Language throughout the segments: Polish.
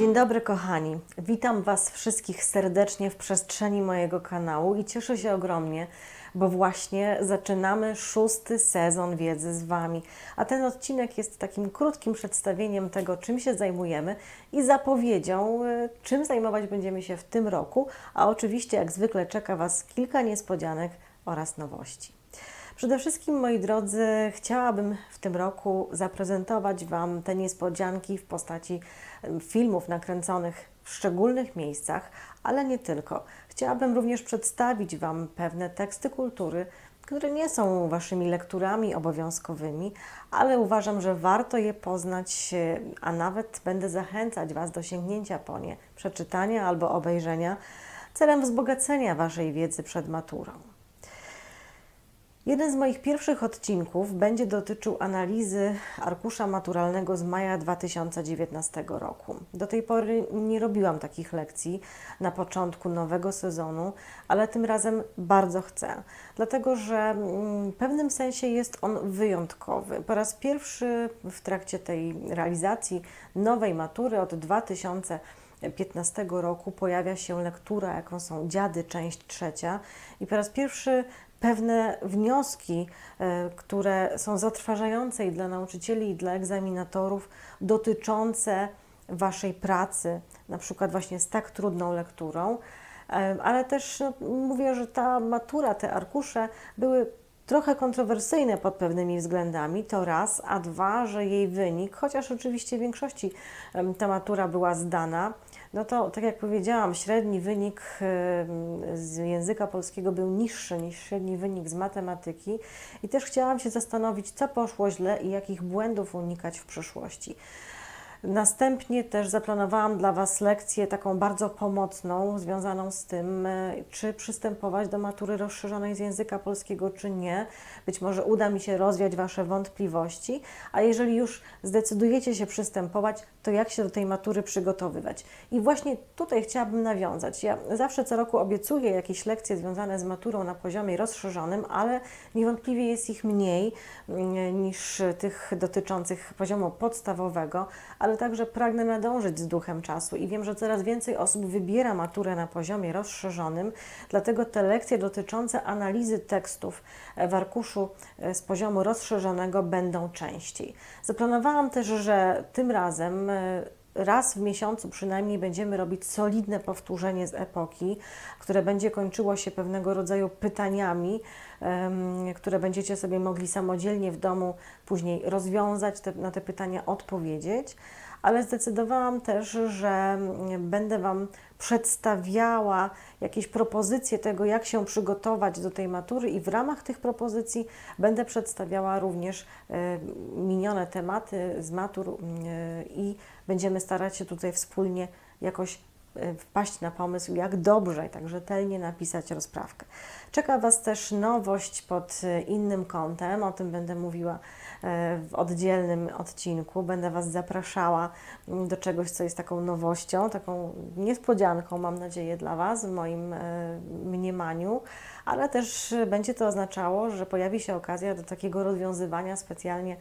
Dzień dobry, kochani. Witam Was wszystkich serdecznie w przestrzeni mojego kanału i cieszę się ogromnie, bo właśnie zaczynamy szósty sezon wiedzy z Wami. A ten odcinek jest takim krótkim przedstawieniem tego, czym się zajmujemy i zapowiedzią, y, czym zajmować będziemy się w tym roku. A oczywiście, jak zwykle, czeka Was kilka niespodzianek oraz nowości. Przede wszystkim, moi drodzy, chciałabym w tym roku zaprezentować Wam te niespodzianki w postaci filmów nakręconych w szczególnych miejscach, ale nie tylko. Chciałabym również przedstawić Wam pewne teksty kultury, które nie są Waszymi lekturami obowiązkowymi, ale uważam, że warto je poznać, a nawet będę zachęcać Was do sięgnięcia po nie, przeczytania albo obejrzenia celem wzbogacenia Waszej wiedzy przed maturą. Jeden z moich pierwszych odcinków będzie dotyczył analizy arkusza maturalnego z maja 2019 roku. Do tej pory nie robiłam takich lekcji na początku nowego sezonu, ale tym razem bardzo chcę, dlatego że mm, w pewnym sensie jest on wyjątkowy. Po raz pierwszy w trakcie tej realizacji nowej matury od 2015 roku pojawia się lektura, jaką są Dziady, część trzecia i po raz pierwszy pewne wnioski, e, które są zatrważające i dla nauczycieli, i dla egzaminatorów, dotyczące Waszej pracy, na przykład właśnie z tak trudną lekturą. E, Ale też no, mówię, że ta matura, te arkusze były trochę kontrowersyjne pod pewnymi względami, to raz, a dwa, że jej wynik, chociaż oczywiście w większości ta matura była zdana, no to tak jak powiedziałam, średni wynik z języka polskiego był niższy niż średni wynik z matematyki i też chciałam się zastanowić, co poszło źle i jakich błędów unikać w przyszłości. Następnie też zaplanowałam dla Was lekcję taką bardzo pomocną, związaną z tym, e, czy przystępować do matury rozszerzonej z języka polskiego, czy nie. Być może uda mi się rozwiać Wasze wątpliwości, a jeżeli już zdecydujecie się przystępować, to jak się do tej matury przygotowywać. I właśnie tutaj chciałabym nawiązać. Ja zawsze co roku obiecuję jakieś lekcje związane z maturą na poziomie rozszerzonym, ale niewątpliwie jest ich mniej mm, niż tych dotyczących poziomu podstawowego, ale także pragnę nadążyć z duchem czasu i wiem, że coraz więcej osób wybiera maturę na poziomie rozszerzonym, dlatego te lekcje dotyczące analizy tekstów w arkuszu e, z poziomu rozszerzonego będą częściej. Zaplanowałam też, że tym razem e, raz w miesiącu przynajmniej będziemy robić solidne powtórzenie z epoki, które będzie kończyło się pewnego rodzaju pytaniami, które będziecie sobie mogli samodzielnie w domu później rozwiązać, te, na te pytania odpowiedzieć. Ale zdecydowałam też, że mm, będę Wam przedstawiała jakieś propozycje tego, jak się przygotować do tej matury, i w ramach tych propozycji będę przedstawiała również tematy z matur e, i będziemy starać się tutaj wspólnie jakoś wpaść na pomysł, jak dobrze i tak rzetelnie napisać rozprawkę. Czeka Was też nowość pod e, innym kątem, o tym będę mówiła e, w oddzielnym odcinku. Będę Was zapraszała mm, do czegoś, co jest taką nowością, taką niespodzianką, mam nadzieję, dla Was w moim mniemaniu, ale też będzie to oznaczało, że pojawi się okazja do takiego rozwiązywania specjalnie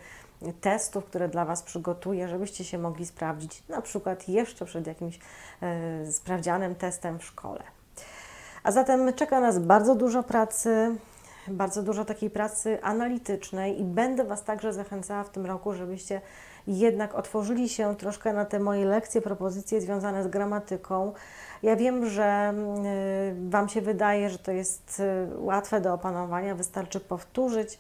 testów, które dla Was przygotuję, żebyście się mogli sprawdzić, na przykład jeszcze przed jakimś sprawdzianem, testem w szkole. A zatem czeka nas bardzo dużo pracy, bardzo dużo takiej pracy analitycznej i będę Was także zachęcała w tym roku, żebyście jednak otworzyli się troszkę na te moje lekcje, propozycje związane z gramatyką. Ja wiem, że y, Wam się wydaje, że to jest y, łatwe do opanowania, wystarczy powtórzyć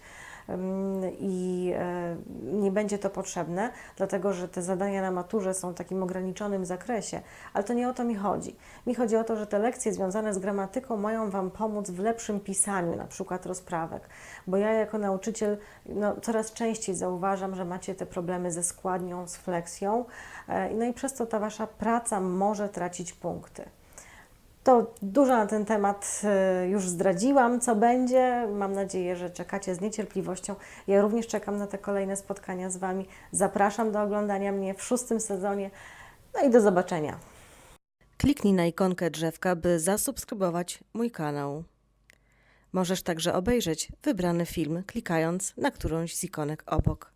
ym, i e, nie będzie to potrzebne, dlatego że te zadania na maturze są w takim ograniczonym zakresie, ale to nie o to mi chodzi. Mi chodzi o to, że te lekcje związane z gramatyką mają Wam pomóc w lepszym pisaniu, na przykład rozprawek, bo ja jako nauczyciel no, coraz częściej zauważam, że macie te problemy ze składnią, z fleksją, e, no i przez to ta Wasza praca może tracić punkty. To dużo na ten temat e, już zdradziłam, co będzie. Mam nadzieję, że czekacie z niecierpliwością. Ja również czekam na te kolejne spotkania z Wami. Zapraszam do oglądania mnie w szóstym sezonie. No i do zobaczenia. Kliknij na ikonkę drzewka, by zasubskrybować mój kanał. Możesz także obejrzeć wybrany film, klikając na którąś z ikonek obok.